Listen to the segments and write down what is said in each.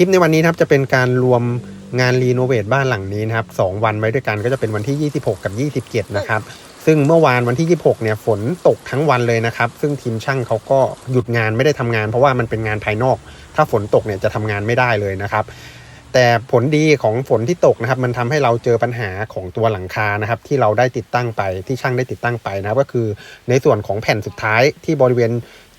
คลิปในวันนี้นะครับจะเป็นการรวมงานรีโนเวทบ้านหลังนี้นะครับสองวันไว้ด้วยกันก็จะเป็นวันที่ 26 กับ 27 นะครับ ซึ่งเมื่อวานวันที่ 26 เนี่ยฝนตกทั้งวันเลยนะครับ ซึ่งทีมช่างเขาก็หยุดงานไม่ได้ทำงาน เพราะว่ามันเป็นงานภายนอก ถ้าฝนตกเนี่ยจะทำงานไม่ได้เลยนะครับ แต่ผลดีของฝนที่ตกนะครับมันทำให้เราเจอปัญหาของตัวหลังคานะครับที่เราได้ติดตั้งไปที่ช่างได้ติดตั้งไปนะครับก็คือในส่วนของแผ่นสุดท้ายที่บริเวณ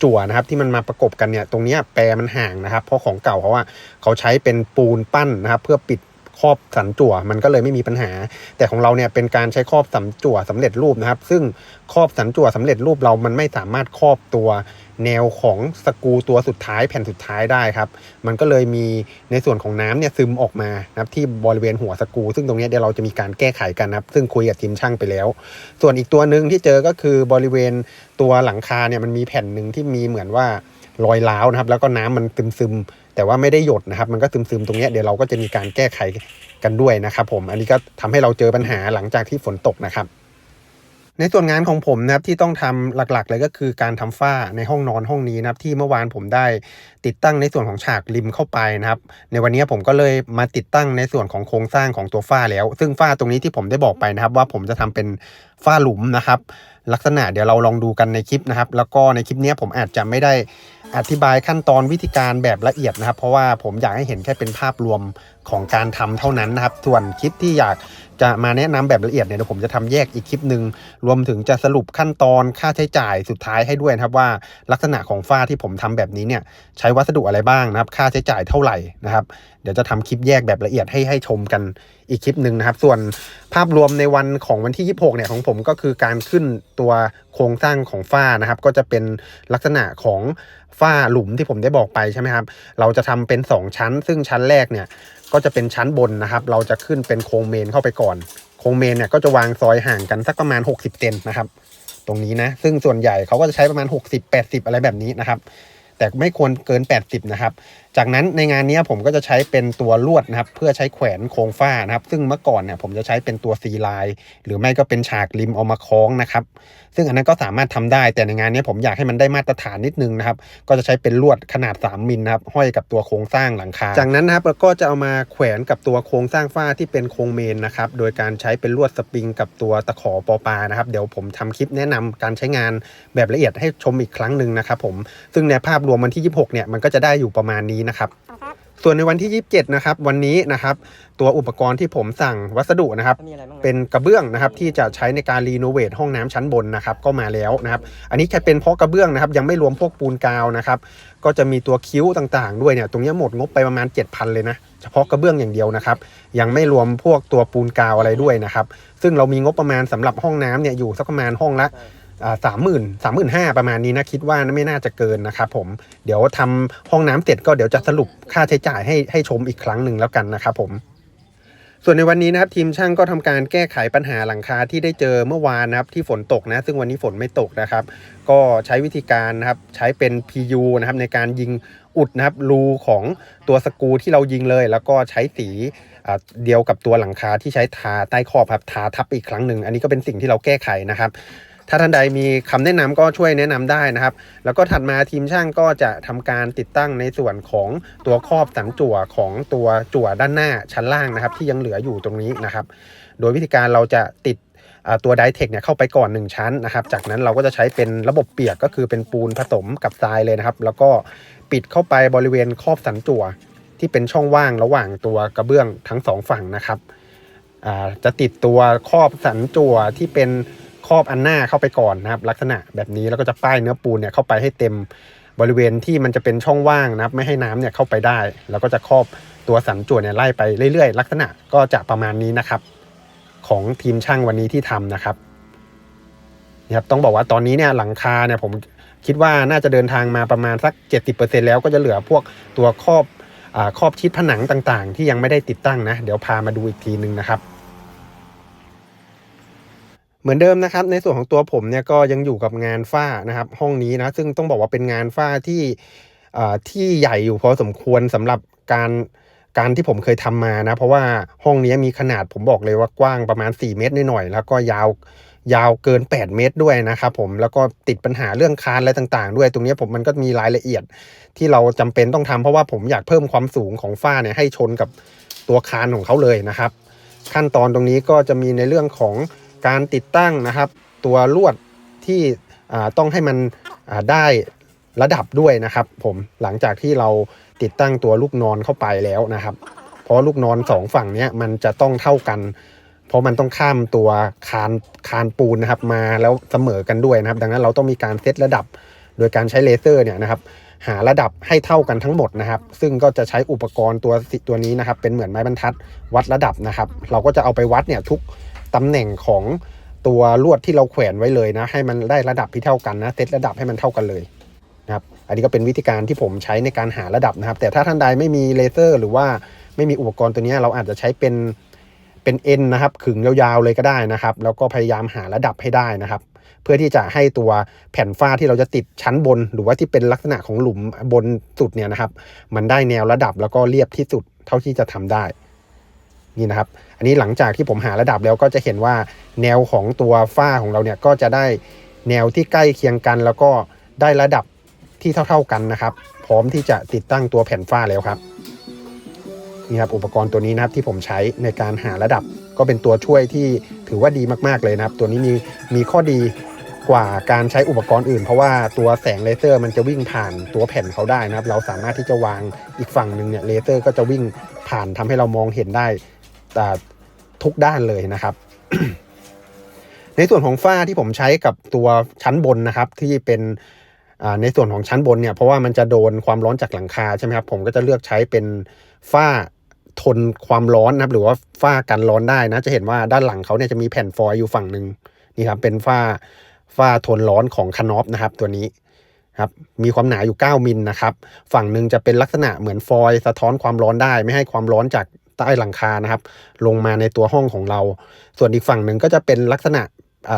จั่วนะครับที่มันมาประกบกันเนี่ยตรงนี้แปรมันห่างนะครับ เพราะของเก่าเขาว่าเขาใช้เป็นปูนปั้นนะครับ เพื่อปิด ครอบสันจั่วมันก็เลยไม่มีปัญหา แต่ของเราเนี่ยเป็นการใช้ครอบสันจั่วสำเร็จรูปนะครับ ซึ่งครอบสันจั่วสำเร็จรูปเรามันไม่สามารถครอบตัวแนวของสกูตัวสุดท้ายแผ่นสุดท้ายได้ครับ มันก็เลยมีในส่วนของน้ำเนี่ยซึมออกมานะครับที่บริเวณหัวสกู ซึ่งตรงนี้เดี๋ยวเราจะมีการแก้ไขกันนะครับ ซึ่งคุยกับทีมช่างไปแล้ว ส่วนอีกตัวหนึ่งที่เจอก็คือบริเวณตัวหลังคาเนี่ยมันมีแผ่นหนึ่งที่มีเหมือนว่ารอยร้าวนะครับ แล้วก็น้ำมันซึมซึมๆ แต่ว่าไม่ได้หยดนะครับ มันก็ซึมๆตรงนี้เดี๋ยวเราก็จะมีการแก้ไขกันด้วยนะครับ ผมอันนี้ก็ทำให้เราเจอปัญหาหลังจากที่ฝนตกนะครับ ในส่วนงานของผมนะครับที่ต้องทำหลักๆ เลยก็คือการทำฝ้าในห้องนอนห้องนี้นะครับ ที่เมื่อวานผมได้ติดตั้งในส่วนของฉากริมเข้าไปนะครับ ในวันนี้ผมก็เลยมาติดตั้งในส่วนของโครงสร้างของตัวฝ้าแล้ว ซึ่งฝ้าตรงนี้ที่ผมได้บอกไปนะครับ ว่าผมจะทำเป็นฝ้าหลุมนะครับ ลักษณะเดี๋ยวเราลองดูกันในคลิปนะครับ แล้วก็ในคลิปนี้ผมอาจจะไม่ได้ อธิบายขั้นตอนวิธีการแบบละเอียดนะครับ เพราะว่าผมอยากให้เห็นแค่เป็นภาพรวม ของการทำเท่านั้นนะครับ ส่วนคลิปที่อยากจะมาแนะนำแบบละเอียดเนี่ยเดี๋ยวผมจะทำแยกอีกคลิปหนึ่งรวมถึงจะสรุปขั้นตอนค่าใช้จ่ายสุดท้ายให้ด้วยนะครับว่าลักษณะของฝ้าที่ผมทำแบบนี้เนี่ยใช้วัสดุอะไรบ้างนะครับ ค่าใช้จ่ายเท่าไหร่นะครับ เดี๋ยวจะทำคลิปแยกแบบละเอียดให้ให้ชมกันอีกคลิปหนึ่งนะครับ ส่วนภาพรวมในวันของวันที่ 26 เนี่ยของผมก็คือการขึ้นตัวโครงสร้างของฝ้านะครับ ก็จะเป็นลักษณะของฝ้าหลุมที่ผมได้บอกไปใช่ไหมครับ เราจะทำเป็น 2 ชั้น ซึ่งชั้นแรกเนี่ย ก็จะเป็นชั้นบนนะครับ เราจะขึ้นเป็นโครงเมนเข้าไปก่อน โครงเมนเนี่ยก็จะวางซอยห่างกันสักประมาณ 60เซนนะครับ ตรงนี้นะ ซึ่งส่วนใหญ่เขาก็จะใช้ประมาณ 60-80 อะไรแบบนี้นะครับ แต่ไม่ควรเกิน 80 นะครับ จากนั้นในงานนี้ผมก็จะใช้เป็นตัวลวดนะครับ เพื่อใช้แขวนโครงฝ้านะครับ ซึ่งเมื่อก่อนเนี่ยผมจะใช้เป็นตัวซีไลน์หรือไม่ก็เป็นฉากริมเอามาคล้องนะครับ ซึ่งอันนั้นก็สามารถทำได้แต่ในงานนี้ผมอยากให้มันได้มาตรฐานนิดนึงนะครับ ก็จะใช้เป็นลวดขนาด 3มิลนะครับห้อยกับตัวโครงสร้างหลังคา จากนั้นนะครับเราก็จะเอามาแขวนกับตัวโครงสร้างฝ้าที่เป็นโครงเมนนะครับ โดยการใช้เป็นลวดสปริงกับตัวตะขอปอปานะครับ เดี๋ยวผมทำคลิปแนะนำการใช้งานแบบละเอียดให้ชมอีกครั้งหนึ่งนะครับผมซึ่งในภาพรวมวันที่ 26เนี่ยมันก็จะได้อยู่ประมาณนี้นะครับ ส่วนในวันที่ 27 นะครับ วันนี้นะครับ ตัวอุปกรณ์ที่ผมสั่งวัสดุนะครับมีอะไรบ้างเป็นกระเบื้องนะครับที่จะใช้ในการรีโนเวทห้องน้ำชั้นบนนะครับ ก็มาแล้วนะครับ อันนี้แค่เป็นเพราะกระเบื้องนะครับ ยังไม่รวมพวกปูนกาวนะครับ ก็จะมีตัวคิ้วต่างๆ ด้วยเนี่ย ตรงนี้หมดงบไปประมาณ 7,000 เลยนะ เฉพาะกระเบื้องอย่างเดียวนะครับ ยังไม่รวมพวกตัวปูนกาวอะไรด้วยนะครับ ซึ่งเรามีงบประมาณสำหรับห้องน้ำเนี่ยอยู่สักประมาณห้องละ สามหมื่นสามหมื่นห้าประมาณนี้นะคิดว่าไม่น่าจะเกินนะครับผมเดี๋ยวทำห้องน้ำเสร็จก็เดี๋ยวจะสรุปค่าใช้จ่ายให้ให้ชมอีกครั้งหนึ่งแล้วกันนะครับผมส่วนในวันนี้นะครับทีมช่างก็ทำการแก้ไขปัญหาหลังคาที่ได้เจอเมื่อวานนะครับที่ฝนตกนะ ซึ่งวันนี้ฝนไม่ตกนะครับ ก็ใช้วิธีการนะครับใช้เป็น PU นะครับในการยิงอุดนะครับรูของตัวสกูที่เรายิงเลย แล้วก็ใช้สีเดียวกับตัวหลังคาที่ใช้ทาใต้ขอบครับทาทับอีกครั้งหนึ่งอันนี้ก็เป็นสิ่งที่เราแก้ไขนะครับ ถ้าท่านใดมีคำแนะนำก็ช่วยแนะนำได้นะครับ แล้วก็ถัดมาทีมช่างก็จะทำการติดตั้งในส่วนของตัวครอบสันจั่วของตัวจั่วด้านหน้าชั้นล่างนะครับ ที่ยังเหลืออยู่ตรงนี้นะครับ โดยวิธีการเราจะติดตัวไดเทคเนี่ยเข้าไปก่อน 1 ชั้นนะครับ จากนั้นเราก็จะใช้เป็นระบบเปียกก็คือเป็นปูนผสมกับทรายเลยนะครับ แล้วก็ปิดเข้าไปบริเวณครอบสันจั่วที่เป็นช่องว่างระหว่างตัวกระเบื้องทั้งสองฝั่งนะครับจะติดตัวครอบสันจั่วที่เป็น ครอบอันหน้าเข้าไปก่อนนะครับ ลักษณะแบบนี้แล้วก็จะป้ายเนื้อปูนเนี่ยเข้าไปให้เต็มบริเวณที่มันจะเป็นช่องว่างนะครับ ไม่ให้น้ำเนี่ยเข้าไปได้ แล้วก็จะครอบตัวสันจั่วเนี่ยไล่ไปเรื่อยๆ ลักษณะก็จะประมาณนี้นะครับ ของทีมช่างวันนี้ที่ทำนะครับนะครับต้องบอกว่าตอนนี้เนี่ยหลังคาเนี่ยผมคิดว่าน่าจะเดินทางมาประมาณสัก 70%แล้วก็จะเหลือพวกตัวครอบอาครอบชิดผนังต่างๆ ที่ยังไม่ได้ติดตั้งนะ เดี๋ยวพามาดูอีกทีนึงนะครับ เหมือนเดิมนะครับในส่วนของตัวผมเนี่ยก็ยังอยู่กับงานฝ้านะครับ ห้องนี้นะซึ่งต้องบอกว่าเป็นงานฝ้าที่ที่ใหญ่อยู่พอสมควรสำหรับการการที่ผมเคยทำมานะ เพราะว่าห้องนี้มีขนาดผมบอกเลยว่ากว้างประมาณ 4 เมตรหน่อยๆแล้วก็ยาวยาวเกิน 8 เมตรด้วยนะครับผมแล้วก็ติดปัญหาเรื่องคานอะไรต่างๆ ด้วยตรงนี้ผมมันก็มีรายละเอียดที่เราจำเป็นต้องทำเพราะว่าผมอยากเพิ่มความสูงของฝ้าเนี่ยให้ชนกับตัวคานของเขาเลยนะครับ ขั้นตอนตรงนี้ก็จะมีในเรื่องของ การติดตั้งนะครับ ตัวลวดที่ต้องให้มันได้ระดับด้วยนะครับ ผมหลังจากที่เราติดตั้งตัวลูกนอนเข้าไปแล้วนะครับ เพราะลูกนอนสองฝั่งนี้มันจะต้องเท่ากัน เพราะมันต้องข้ามตัวคานคานปูนนะครับมาแล้วเสมอกันด้วยนะครับ ดังนั้นเราต้องมีการเซตระดับโดยการใช้เลเซอร์เนี่ยนะครับหาระดับให้เท่ากันทั้งหมดนะครับ ซึ่งก็จะใช้อุปกรณ์ตัวตัวนี้นะครับ เป็นเหมือนไม้บรรทัดวัดระดับนะครับ เราก็จะเอาไปวัดเนี่ยทุก ตำแหน่งของตัวลวดที่เราแขวนไว้เลยนะ ให้มันได้ระดับที่เท่ากันนะเซตระดับให้มันเท่ากันเลยนะครับอันนี้ก็เป็นวิธีการที่ผมใช้ในการหาระดับนะครับ แต่ถ้าท่านใดไม่มีเลเซอร์ หรือว่าไม่มีอุปกรณ์ตัวนี้เราอาจจะใช้เป็นเป็นเอ็นนะครับขึงยาวๆเลยก็ได้นะครับ แล้วก็พยายามหาระดับให้ได้นะครับ เพื่อที่จะให้ตัวแผ่นฝ้าที่เราจะติดชั้นบน หรือว่าที่เป็นลักษณะของหลุมบนสุดเนี่ยนะครับ มันได้แนวระดับแล้วก็เรียบที่สุดเท่าที่จะทำได้ นี่นะครับ อันนี้หลังจากที่ผมหาระดับแล้วก็จะเห็นว่าแนวของตัวฝ้าของเราเนี่ยก็จะได้แนวที่ใกล้เคียงกัน แล้วก็ได้ระดับที่เท่า ๆกันนะครับ พร้อมที่จะติดตั้งตัวแผ่นฝ้าแล้วครับนี่ครับอุปกรณ์ตัวนี้นะครับที่ผมใช้ในการหาระดับก็เป็นตัวช่วยที่ถือว่าดีมากๆเลยนะครับ ตัวนี้มีมีข้อดีกว่าการใช้อุปกรณ์อื่น เพราะว่าตัวแสงเลเซอร์มันจะวิ่งผ่านตัวแผ่นเขาได้นะครับ เราสามารถที่จะวางอีกฝั่งหนึ่งเนี่ยเลเซอร์ก็จะวิ่งผ่านทำให้เรามองเห็นได้ ทุกด้านเลยนะครับ ในส่วนของฝ้าที่ผมใช้กับตัวชั้นบนนะครับ ที่เป็นในส่วนของชั้นบนเนี่ยเพราะว่ามันจะโดนความร้อนจากหลังคาใช่ไหมครับผมก็จะเลือกใช้เป็นฝ้าทนความร้อนนะครับ หรือว่าฝ้ากันร้อนได้นะ จะเห็นว่าด้านหลังเขาเนี่ยจะมีแผ่นฟอยล์อยู่ฝั่งหนึ่งนี่ครับเป็นฝ้าฝ้าทนร้อนของคานอฟนะครับ ตัวนี้ครับมีความหนาอยู่ 9 มิลนะครับ ฝั่งหนึ่งจะเป็นลักษณะเหมือนฟอยล์สะท้อนความร้อนได้ ไม่ให้ความร้อนจาก ใต้หลังคานะครับ ลงมาในตัวห้องของเรา ส่วนอีกฝั่งหนึ่งก็จะเป็นลักษณะ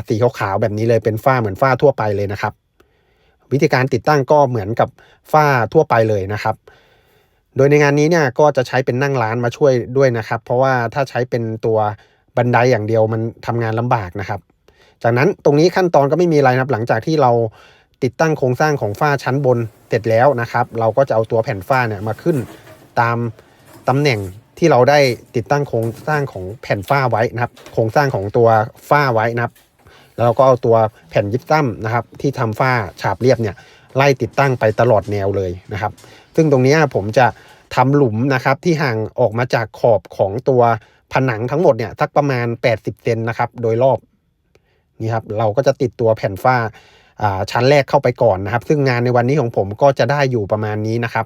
สีขาวๆแบบนี้เลยเป็นฝ้าเหมือนฝ้าทั่วไปเลยนะครับ วิธีการติดตั้งก็เหมือนกับฝ้าทั่วไปเลยนะครับ โดยในงานนี้เนี่ยก็จะใช้เป็นนั่งร้านมาช่วยด้วยนะครับ เพราะว่าถ้าใช้เป็นตัวบันไดอย่างเดียวมันทำงานลำบากนะครับ จากนั้นตรงนี้ขั้นตอนก็ไม่มีอะไรนะครับ หลังจากที่เราติดตั้งโครงสร้างของฝ้าชั้นบนเสร็จแล้วนะครับ เราก็จะเอาตัวแผ่นฝ้าเนี่ยมาขึ้นตามตำแหน่ง ที่เราได้ติดตั้งโครงสร้างของแผ่นฝ้าไว้นะครับ โครงสร้างของตัวฝ้าไว้นะครับ แล้วเราก็เอาตัวแผ่นยิปซัมนะครับ ที่ทำฝ้าฉาบเรียบเนี่ยไล่ติดตั้งไปตลอดแนวเลยนะครับ ซึ่งตรงนี้ผมจะทำหลุมนะครับที่ห่างออกมาจากขอบของตัวผนังทั้งหมดเนี่ยสักประมาณ 80 เซนนะครับ โดยรอบนี่ครับเราก็จะติดตัวแผ่นฝ้าอ่าชั้นแรกเข้าไปก่อนนะครับ ซึ่งงานในวันนี้ของผมก็จะได้อยู่ประมาณนี้นะครับ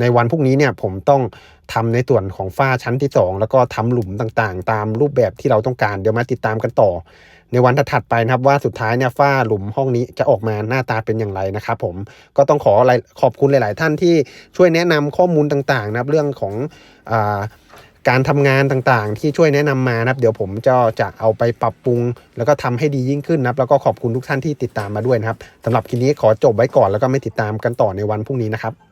ในวันพรุ่งนี้เนี่ยผมต้อง ทำในส่วนของฝ้าชั้นที่ 2 แล้วก็ทำหลุมต่างๆ ตามรูปแบบที่เราต้องการเดี๋ยวมาติดตามกันต่อ ในวันถัดไปนะครับว่าสุดท้ายเนี่ยฝ้าหลุมห้องนี้จะออกมาหน้าตาเป็นอย่างไรนะครับผมก็ต้องขอขอบคุณหลาย ๆ ท่านที่ช่วยแนะนำข้อมูลต่างๆ นะครับเรื่องของอการทำงานต่างๆ ที่ช่วยแนะนำมานะครับ เดี๋ยวผมจะจะเอาไปปรับปรุง แล้วก็ทำให้ดียิ่งขึ้นนะครับ แล้วก็ขอบคุณทุกท่านที่ติดตามมาด้วยนะครับสำหรับคลิปนี้ขอจบไว้ก่อนแล้วก็ไม่ติดตามกันต่อในวันพรุ่งนี้นะครับ